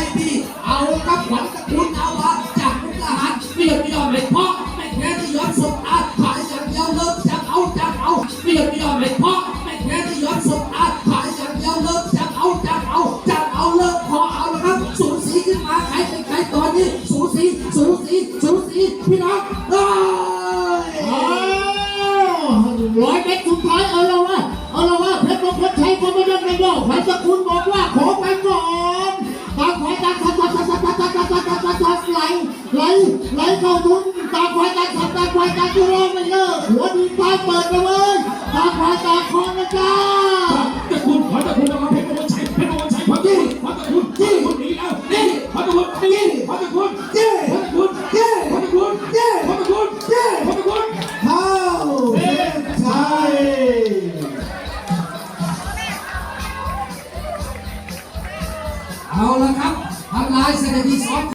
ล่พี่ เอาครับขวัญตะคุณเอามาจากมุกดาหารเมียไม่ยอมเลยพ่อไม่แพ้ที่ย้อนสดตาขายอย่างเดียวเลิกจะเอาจะเอาเมียไม่ยอมเลยพ่อไม่แพ้ที่ย้อนสดตาขายอย่างเดียวเลิกจะเอาจะเอาจะเอาเลิกขอเอาแล้วครับสูสีขึ้นมาใครเป็นใครตอนนี้สูสีสูสีสูสีพี่น้องเอ้ยร้อยเมตรสุดท้ายเอาละ ไหลไหลเข้าทุนตาขวายตาขัดตาขวายตาจุโรไม่เลิกหัวดีตาเปิดไปเลยตาขวายตาคองนะจ้าตะคุณขอตะคุณเอามาเพชรมงคลชัยเพชรมงคลชัยขอตะคุณขอตะคุณจี้คนหนีแล้วนี่ขอตะคุณนี่ขอตะคุณเย้ขอตะคุณเย้ขอตะคุณเย้ขอตะคุณเย้ขอตะคุณเข้าเส้นชัยเอาละครับทำลายสถิติสอง